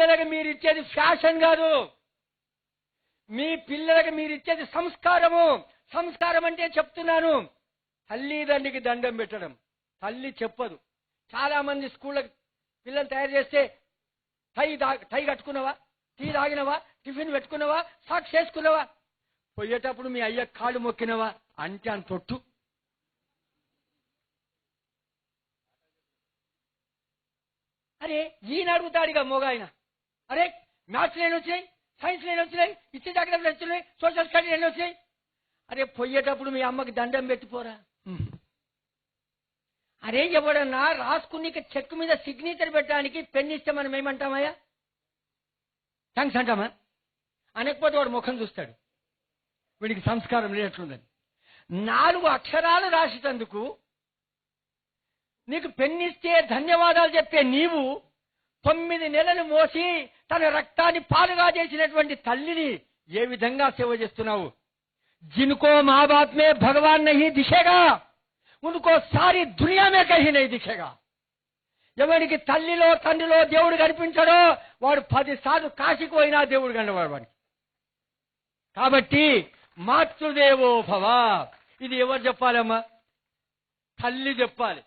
పిల్లలకు మీరు ఇచ్చేది ఫ్యాషన్ కాదు. మీ పిల్లలకు మీరు ఇచ్చేది సంస్కారము. సంస్కారం అంటే చెప్తున్నాను. తల్లిదండ్రికి దండం పెట్టడం. తల్లి చెప్పదు. చాలా మంది స్కూళ్ళకి పిల్లలు తయారు చేస్తే టై టై కట్టుకున్నావా? టీ తాగినవా? టిఫిన్ పెట్టుకున్నావా? సాక్స్ చేసుకున్నావా పోయేటప్పుడు మీ అయ్య కాళ్ళు మొక్కినవా? అంటే అని తొట్టు. అరే ఈయన అడుగుతాడుగా మొగాయన. అరే మ్యాథ్స్ లేని వచ్చినాయి సైన్స్ లేని వచ్చినాయి ఇచ్చే జాగ్రత్తలు వచ్చినాయి సోషల్ స్టడీ లేని వచ్చినాయి అరే పోయేటప్పుడు మీ అమ్మకి దండం పెట్టిపోరా అరే ఎవడన్నా రాసుకుని చెక్ మీద సిగ్నేచర్ పెట్టడానికి పెన్ ఇస్తే మనం ఏమంటామయ్యా థ్యాంక్స్ అంటామా? అనకపోతే వాడు ముఖం చూస్తాడు. వీడికి సంస్కారం లేనట్లుందని. నాలుగు అక్షరాలు రాసేటందుకు నీకు పెన్నిస్తే ధన్యవాదాలు చెప్పే నీవు తొమ్మిది నెలలు మోసి తన రక్తాన్ని పాలుగా చేసినటువంటి తల్లిని ఏ విధంగా సేవ చేస్తున్నావు? జినుకో మా బాప్ భగవాన్ నహి దిశగా. ఉనుకో సారి దునియా మే కహి దిశగా. ఎవరికి తల్లిలో తండ్రిలో దేవుడు కనిపించడో వాడు పదిసార్లు కాశీకి పోయినా దేవుడు కనవాడు వాడికి. కాబట్టి మాతృదేవోభవ ఇది ఎవరు చెప్పాలమ్మా? తల్లి చెప్పాలి.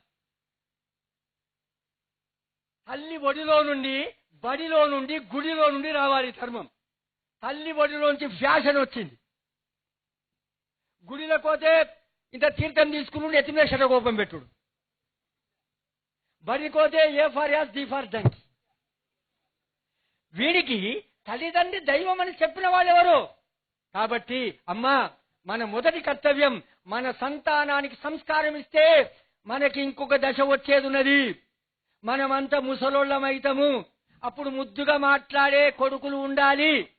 తల్లి ఒడిలో నుండి బడిలో నుండి గుడిలో నుండి రావాలి ధర్మం. తల్లి బడిలోంచి ఫ్యాషన్ వచ్చింది. గుడిలో పోతే ఇంత తీర్థం తీసుకుని ఎత్తిమే శటకోపం పెట్టుడు. బడికోతే A for ass D for donkey వీడికి తల్లిదండ్రి దైవం అని చెప్పిన వాళ్ళు ఎవరు కాబట్టి అమ్మా మన మొదటి కర్తవ్యం మన సంతానానికి సంస్కారం ఇస్తే మనకి ఇంకొక దశ వచ్చేది ఉన్నది. మనమంతా ముసలోళ్ళమైతము. అప్పుడు ముద్దుగా మాట్లాడే కొడుకులు ఉండాలి.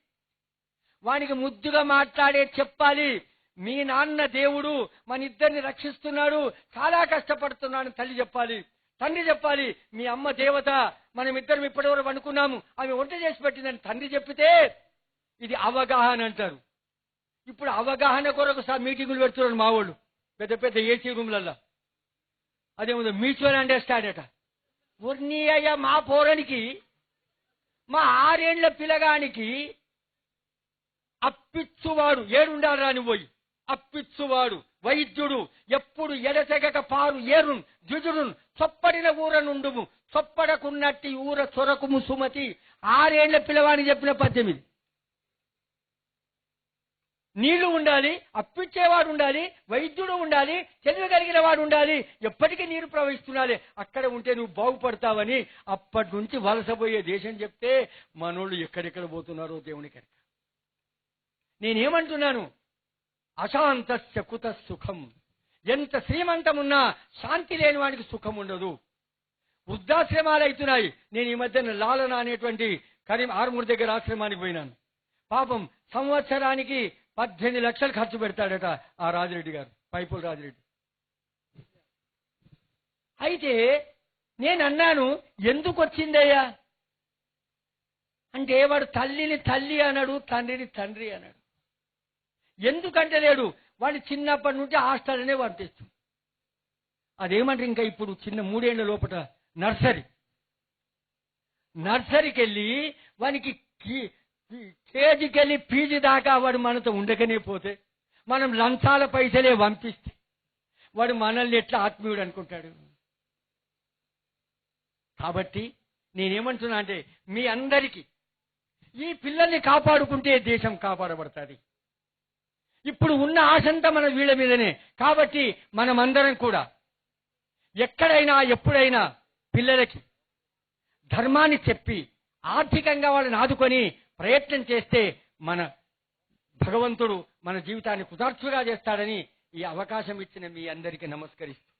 వానికి ముద్దుగా మాట్లాడే చెప్పాలి. మీ నాన్న దేవుడు మన ఇద్దరిని రక్షిస్తున్నాడు. చాలా కష్టపడుతున్నాడు తల్లి చెప్పాలి. తండ్రి చెప్పాలి మీ అమ్మ దేవత మనం ఇద్దరం ఇప్పటివరకు అనుకున్నాము. ఆమె వంట చేసి పెట్టిందని తండ్రి చెప్పితే ఇది అవగాహన అంటారు. ఇప్పుడు అవగాహన కొరకు సార్ మీటింగులు పెడుతున్నారు మా వాళ్ళు పెద్ద పెద్ద ఏసీ రూమ్లల్లో. అదేముందో మ్యూచువల్ అండర్స్టాండ్ అట. ఉర్నీ అయ్యా మా పౌరానికి మా ఆరేండ్ల పిల్లగానికి అప్పిచ్చువాడు. ఏడుండాలి రాని పోయి. అప్పిచ్చువాడు వైద్యుడు ఎప్పుడు ఎడతెగక పారు ఏరున్ ద్విజుడున్ చొప్పడిన ఊర నుండుము చొప్పడకున్నట్టి ఊర చొరకుము సుమతి. ఆరేండ్ల పిల్లవాడిని చెప్పిన పద్దెనిమిది నీళ్ళు ఉండాలి అప్పిచ్చేవాడు ఉండాలి వైద్యుడు ఉండాలి తెలివి కలిగిన వాడు ఉండాలి ఎప్పటికీ నీరు ప్రవహిస్తుండాలి. అక్కడ ఉంటే నువ్వు బాగుపడతావని అప్పటి నుంచి వలసపోయే దేశం చెప్తే మనోళ్ళు ఎక్కడెక్కడ పోతున్నారో దేవునికి ఎరక. నేనేమంటున్నాను? అశాంత కుత సుఖం. ఎంత శ్రీమంతమున్నా శాంతి లేని వాడికి సుఖం ఉండదు. వృద్ధాశ్రమాలు అవుతున్నాయి నేను ఈ మధ్యన లాలన అనేటువంటి కరీం ఆరుమూరు దగ్గర ఆశ్రమానికి పోయినాను. పాపం సంవత్సరానికి పద్దెనిమిది లక్షలు ఖర్చు పెడతాడట ఆ రాజిరెడ్డి గారు పైపుల రాజిరెడ్డి. అయితే నేను అన్నాను ఎందుకు వచ్చిందయ్యా? అంటే వాడు తల్లిని తల్లి అన్నాడు తండ్రిని తండ్రి అన్నాడు ఎందుకంటే లేడు వాడు చిన్నప్పటి నుంచి హాస్టల్నే పంపిస్తుంది అదేమంటారు ఇంకా ఇప్పుడు చిన్న మూడేళ్ళ లోపల నర్సరీ. నర్సరీకి వెళ్ళి వానికి కేజీకెళ్ళి పీజీ దాకా వాడు మనతో ఉండకనే పోతే మనం లంచాల పైసలే పంపిస్తే వాడు మనల్ని ఎట్లా ఆత్మీయుడు అనుకుంటాడు? కాబట్టి నేనేమంటున్నా అంటే మీ అందరికీ ఈ పిల్లల్ని కాపాడుకుంటే దేశం కాపాడబడుతుంది. ఇప్పుడు ఉన్న ఆశంతా మన వీళ్ళ మీదనే. కాబట్టి మనమందరం కూడా ఎక్కడైనా ఎప్పుడైనా పిల్లలకి ధర్మాన్ని చెప్పి ఆర్థికంగా వాళ్ళని ఆదుకొని ప్రయత్నం చేస్తే మన భగవంతుడు మన జీవితాన్ని కుదార్చుగా చేస్తాడని ఈ అవకాశం ఇచ్చిన మీ అందరికీ నమస్కరిస్తూ